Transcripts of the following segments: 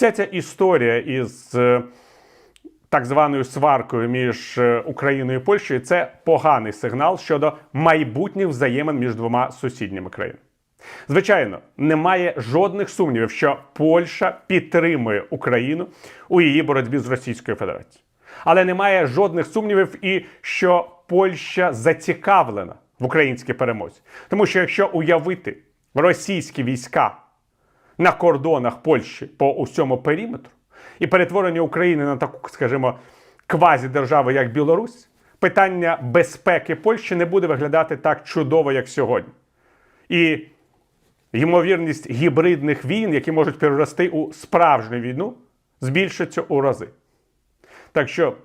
Вся ця історія із е, так званою сваркою між е, Україною і Польщею це поганий сигнал щодо майбутніх взаємин між двома сусідніми країнами. Звичайно, немає жодних сумнівів, що Польща підтримує Україну у її боротьбі з Російською Федерацією. Але немає жодних сумнівів і що Польща зацікавлена в українській перемозі. Тому що якщо уявити російські війська на кордонах Польщі по усьому периметру і перетворення України на таку, скажімо, квазідержаву, як Білорусь, питання безпеки Польщі не буде виглядати так чудово, як сьогодні. І ймовірність гібридних війн, які можуть перерости у справжню війну, збільшиться у рази. Так що,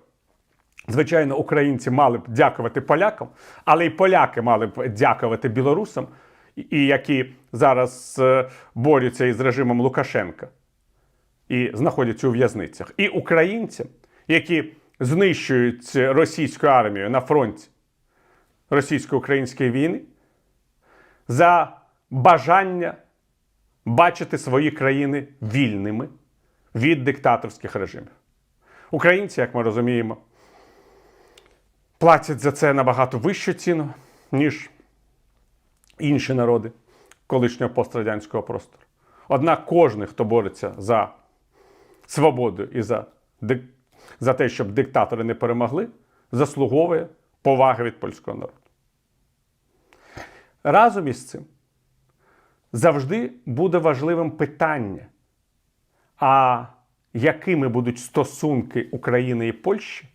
звичайно, українці мали б дякувати полякам, але й поляки мали б дякувати білорусам, і- які зараз е, борються із режимом Лукашенка і знаходяться у в'язницях, і українцям, які знищують російську армію на фронті російсько-української війни, за бажання бачити свої країни вільними від диктаторських режимів. Українці, як ми розуміємо, платять за це набагато вищу ціну, ніж інші народи колишнього пострадянського простору. Однак кожен, хто бореться за свободу і за, за те, щоб диктатори не перемогли, заслуговує поваги від польського народу. Разом із цим завжди буде важливим питання, а якими будуть стосунки України і Польщі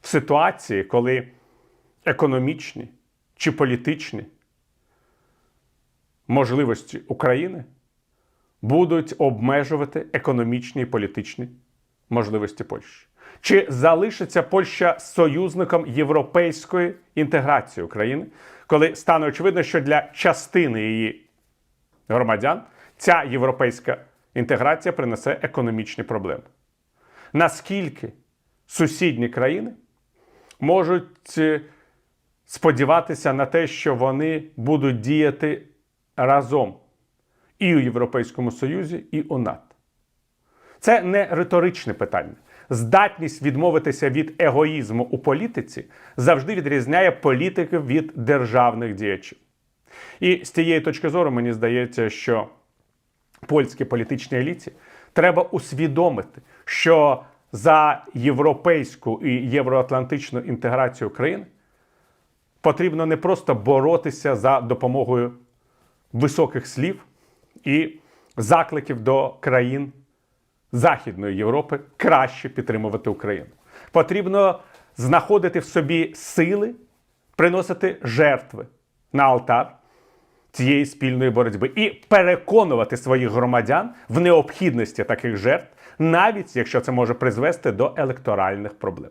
в ситуації, коли економічні чи політичні можливості України будуть обмежувати економічні і політичні можливості Польщі? Чи залишиться Польща союзником європейської інтеграції України, коли стане очевидно, що для частини її громадян ця європейська інтеграція принесе економічні проблеми? Наскільки сусідні країни можуть е, сподіватися на те, що вони будуть діяти разом і у Європейському Союзі, і у НАТО? Це не риторичне питання. Здатність відмовитися від егоїзму у політиці завжди відрізняє політиків від державних діячів. І з цієї точки зору мені здається, що польській політичній еліті треба усвідомити, що за європейську і євроатлантичну інтеграцію країн потрібно не просто боротися за допомогою високих слів і закликів до країн Західної Європи краще підтримувати Україну. Потрібно знаходити в собі сили, приносити жертви на алтар цієї спільної боротьби і переконувати своїх громадян в необхідності таких жертв, навіть якщо це може призвести до електоральних проблем.